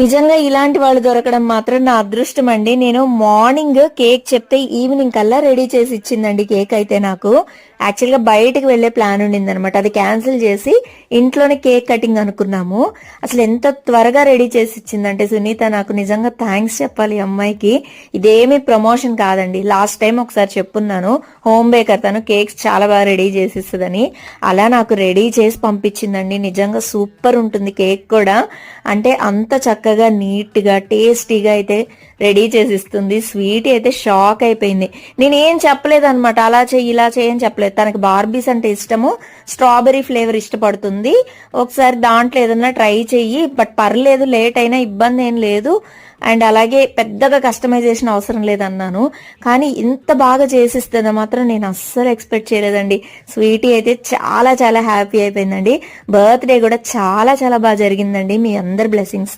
నిజంగా ఇలాంటి వాళ్ళు దొరకడం మాత్రం నా అదృష్టం అండి. నేను మార్నింగ్ కేక్ చెప్తే ఈవినింగ్ కల్లా రెడీ చేసి ఇచ్చిందండి కేక్ అయితే నాకు. యాక్చువల్గా బయటకు వెళ్ళే ప్లాన్ ఉండింది అనమాట అది క్యాన్సిల్ చేసి ఇంట్లోనే కేక్ కటింగ్ అనుకున్నాము. అసలు ఎంత త్వరగా రెడీ చేసి ఇచ్చిందంటే సునీత నాకు నిజంగా థ్యాంక్స్ చెప్పాలి ఈ అమ్మాయికి. ఇదేమి ప్రమోషన్ కాదండి. లాస్ట్ టైం ఒకసారి చెప్పున్నాను. హోమ్ బేకర్ తను కేక్స్ చాలా బాగా రెడీ చేసి ఇస్తుందని అలా నాకు రెడీ చేసి పంపించిందండి. నిజంగా సూపర్ ఉంటుంది కేక్ కూడా. అంటే అంత చక్కగా నీట్గా టేస్టీగా అయితే రెడీ చేసి ఇస్తుంది స్వీట్ అయితే షాక్ అయిపోయింది. నేను ఏం చెప్పలేదు అనమాట అలా చెయ్యి ఇలా చేయని చెప్పలేదు. తనకి బార్బీస్ అంటే ఇష్టము. స్ట్రాబెరీ ఫ్లేవర్ ఇష్టపడుతుంది. ఒకసారి దాంట్లో ఏదన్నా ట్రై చెయ్యి. బట్ పర్లేదు లేట్ అయినా ఇబ్బంది ఏం లేదు. అండ్ అలాగే పెద్దగా కస్టమైజేషన్ అవసరం లేదన్నాను. కానీ ఇంత బాగా చేసిస్తుందో మాత్రం నేను అస్సలు ఎక్స్పెక్ట్ చేయలేదండి. స్వీటీ అయితే చాలా చాలా హ్యాపీ అయిపోయిందండి. బర్త్డే కూడా చాలా చాలా బాగా జరిగిందండి. మీ అందరి బ్లెస్సింగ్స్తో